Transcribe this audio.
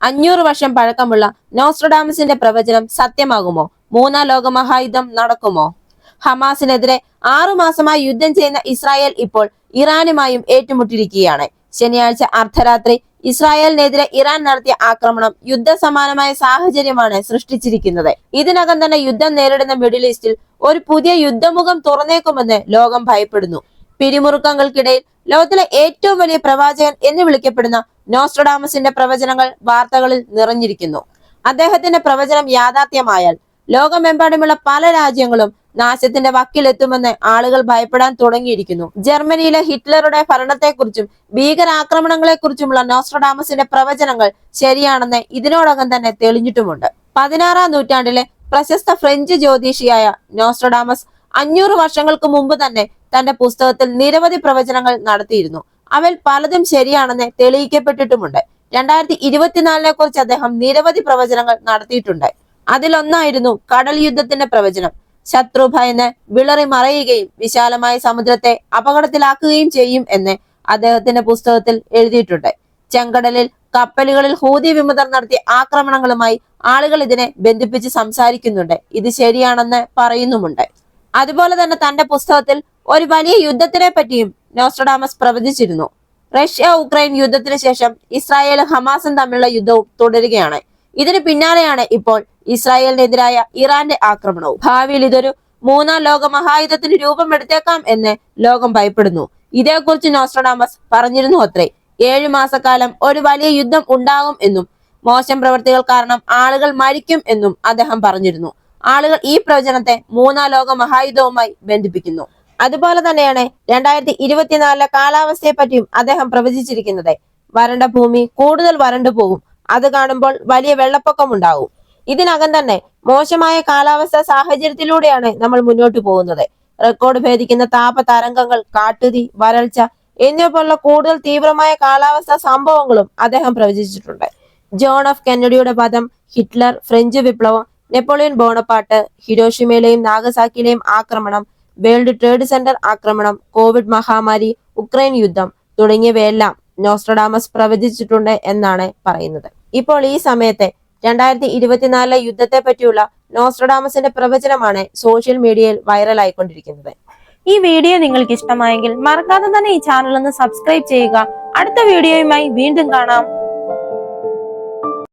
അഞ്ഞൂറ് വർഷം പഴക്കമുള്ള നോസ്ട്രഡാമസിന്റെ പ്രവചനം സത്യമാകുമോ? മൂന്നാം ലോകമഹായുദ്ധം നടക്കുമോ? ഹമാസിനെതിരെ ആറുമാസമായി യുദ്ധം ചെയ്യുന്ന ഇസ്രായേൽ ഇപ്പോൾ ഇറാനുമായും ഏറ്റുമുട്ടിയിരിക്കുകയാണ്. ശനിയാഴ്ച അർദ്ധരാത്രി ഇസ്രായേലിനെതിരെ ഇറാൻ നടത്തിയ ആക്രമണം യുദ്ധസമാനമായ സാഹചര്യമാണ് സൃഷ്ടിച്ചിരിക്കുന്നത്. ഇതിനകം തന്നെ യുദ്ധം നേരിടുന്ന മിഡിൽ ഈസ്റ്റിൽ ഒരു പുതിയ യുദ്ധമുഖം തുറന്നേക്കുമെന്ന് ലോകം ഭയപ്പെടുന്നു. പിരിമുറുക്കങ്ങൾക്കിടയിൽ ലോകത്തിലെ ഏറ്റവും വലിയ പ്രവാചകൻ എന്ന് വിളിക്കപ്പെടുന്ന നോസ്ട്രഡാമസിന്റെ പ്രവചനങ്ങൾ വാർത്തകളിൽ നിറഞ്ഞിരിക്കുന്നു. അദ്ദേഹത്തിന്റെ പ്രവചനം യാഥാർത്ഥ്യമായാൽ ലോകമെമ്പാടുമുള്ള പല രാജ്യങ്ങളും നാശത്തിന്റെ വക്കിലെത്തുമെന്ന് ആളുകൾ ഭയപ്പെടാൻ തുടങ്ങിയിരിക്കുന്നു. ജർമ്മനിയിലെ ഹിറ്റ്ലറുടെ ഭരണത്തെക്കുറിച്ചും ഭീകരാക്രമണങ്ങളെക്കുറിച്ചുമുള്ള നോസ്ട്രഡാമസിന്റെ പ്രവചനങ്ങൾ ശരിയാണെന്ന് ഇതിനോടകം തന്നെ തെളിഞ്ഞിട്ടുമുണ്ട്. പതിനാറാം നൂറ്റാണ്ടിലെ പ്രശസ്ത ഫ്രഞ്ച് ജ്യോതിഷിയായ നോസ്ട്രഡാമസ് അഞ്ഞൂറ് വർഷങ്ങൾക്ക് മുമ്പ് തന്നെ തന്റെ പുസ്തകത്തിൽ നിരവധി പ്രവചനങ്ങൾ നടത്തിയിരുന്നു. അവൽ പലതും ശരിയാണെന്ന് തെളിയിക്കപ്പെട്ടിട്ടുമുണ്ട്. രണ്ടായിരത്തി ഇരുപത്തിനാലിനെ കുറിച്ച് അദ്ദേഹം നിരവധി പ്രവചനങ്ങൾ നടത്തിയിട്ടുണ്ട്. അതിലൊന്നായിരുന്നു കടൽ യുദ്ധത്തിന്റെ പ്രവചനം. ശത്രു ഭയന്ന് വിളറി മറയുകയും വിശാലമായ സമുദ്രത്തെ അപകടത്തിലാക്കുകയും ചെയ്യും എന്ന് അദ്ദേഹത്തിന്റെ പുസ്തകത്തിൽ എഴുതിയിട്ടുണ്ട്. ചെങ്കടലിൽ കപ്പലുകളിൽ ഹൂതി വിമതർ നടത്തിയ ആക്രമണങ്ങളുമായി ആളുകൾ ഇതിനെ ബന്ധിപ്പിച്ച് സംസാരിക്കുന്നുണ്ട്. ഇത് ശരിയാണെന്ന് പറയുന്നുമുണ്ട്. അതുപോലെ തന്നെ തന്റെ പുസ്തകത്തിൽ ഒരു വലിയ യുദ്ധത്തിനെ പറ്റിയും നോസ്ട്രഡാമസ് പ്രവചിച്ചിരുന്നു. റഷ്യ ഉക്രൈൻ യുദ്ധത്തിന് ശേഷം ഇസ്രായേലും ഹമാസും തമ്മിലുള്ള യുദ്ധവും തുടരുകയാണ്. ഇതിന് പിന്നാലെയാണ് ഇപ്പോൾ ഇസ്രായേലിനെതിരായ ഇറാന്റെ ആക്രമണവും. ഭാവിയിൽ ഇതൊരു മൂന്നാം ലോക മഹായുദ്ധത്തിന് രൂപമെടുത്തേക്കാം എന്ന് ലോകം ഭയപ്പെടുന്നു. ഇതേക്കുറിച്ച് നോസ്ട്രഡാമസ് പറഞ്ഞിരുന്നു അത്രേ. ഏഴു മാസക്കാലം ഒരു വലിയ യുദ്ധം ഉണ്ടാകും എന്നും മോശം പ്രവൃത്തികൾ കാരണം ആളുകൾ മരിക്കും എന്നും അദ്ദേഹം പറഞ്ഞിരുന്നു. ആളുകൾ ഈ പ്രവചനത്തെ മൂന്നാം ലോക മഹായുദ്ധവുമായി ബന്ധിപ്പിക്കുന്നു. അതുപോലെ തന്നെയാണ് രണ്ടായിരത്തി ഇരുപത്തിനാലിലെ കാലാവസ്ഥയെ പറ്റിയും അദ്ദേഹം പ്രവചിച്ചിരിക്കുന്നത്. വരണ്ട ഭൂമി കൂടുതൽ വരണ്ടു പോകും. അത് കാണുമ്പോൾ വലിയ വെള്ളപ്പൊക്കം ഉണ്ടാവും ഇതിനകം തന്നെ മോശമായ കാലാവസ്ഥ സാഹചര്യത്തിലൂടെയാണ് നമ്മൾ മുന്നോട്ട് പോകുന്നത്. റെക്കോർഡ് ഭേദിക്കുന്ന താപ തരംഗങ്ങൾ കാട്ടുതീ വരൾച്ച എന്നിവ പോലുള്ള കൂടുതൽ തീവ്രമായ കാലാവസ്ഥ സംഭവങ്ങളും അദ്ദേഹം പ്രവചിച്ചിട്ടുണ്ട്. ജോൺ ഓഫ് കെന്നഡിയുടെ പദം ഹിറ്റ്ലർ ഫ്രഞ്ച് വിപ്ലവം നെപ്പോളിയൻ ബോണപ്പാട്ട് ഹിരോഷിമയിലെയും നാഗസാക്കിയിലെയും ആക്രമണം വേൾഡ് ട്രേഡ് സെന്റർ ആക്രമണം കോവിഡ് മഹാമാരി ഉക്രൈൻ യുദ്ധം തുടങ്ങിയവയെല്ലാം നോസ്ട്രഡാമസ് പ്രവചിച്ചിട്ടുണ്ട് എന്നാണ് പറയുന്നത്. ഇപ്പോൾ ഈ സമയത്തെ രണ്ടായിരത്തി ഇരുപത്തിനാലിലെ യുദ്ധത്തെ പറ്റിയുള്ള നോസ്ട്രഡാമസിന്റെ പ്രവചനമാണ് സോഷ്യൽ മീഡിയയിൽ വൈറലായിക്കൊണ്ടിരിക്കുന്നത്. ഈ വീഡിയോ നിങ്ങൾക്ക് ഇഷ്ടമായെങ്കിൽ മറക്കാതെ തന്നെ ഈ ചാനൽ ഒന്ന് സബ്സ്ക്രൈബ് ചെയ്യുക. അടുത്ത വീഡിയോയുമായി വീണ്ടും കാണാം.